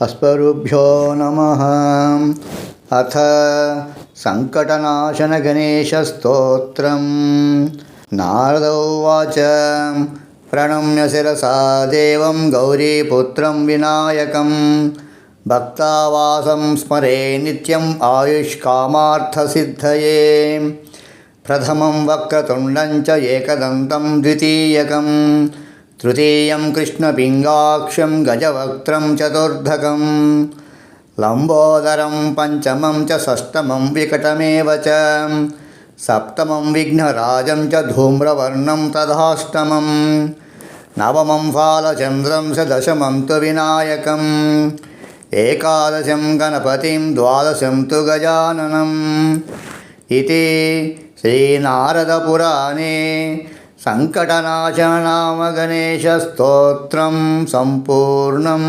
अस्मरुभ्यो नमः अथ सङ्कटनाशनगणेशस्तोत्रं नारद उवाच प्रणम्य शिरसा देवं गौरीपुत्रं विनायकं भक्तावासं स्मरे नित्यम् आयुष्कामार्थसिद्धये प्रथमं वक्रतुण्डं च एकदन्तं द्वितीयकं तृतीयं कृष्णपिङ्गाक्षं गजवक्त्रं चतुर्धकं लम्बोदरं पञ्चमं च षष्ठमं विकटमेव च सप्तमं विघ्नराजं च धूम्रवर्णं तथाष्टमं नवमं फालचन्द्रं च दशमं तु विनायकम् एकादशं गणपतिं द्वादशं तु गजाननम् इति श्रीनारदपुराणे सङ्कटनाशनामगणेशस्तोत्रं सम्पूर्णम्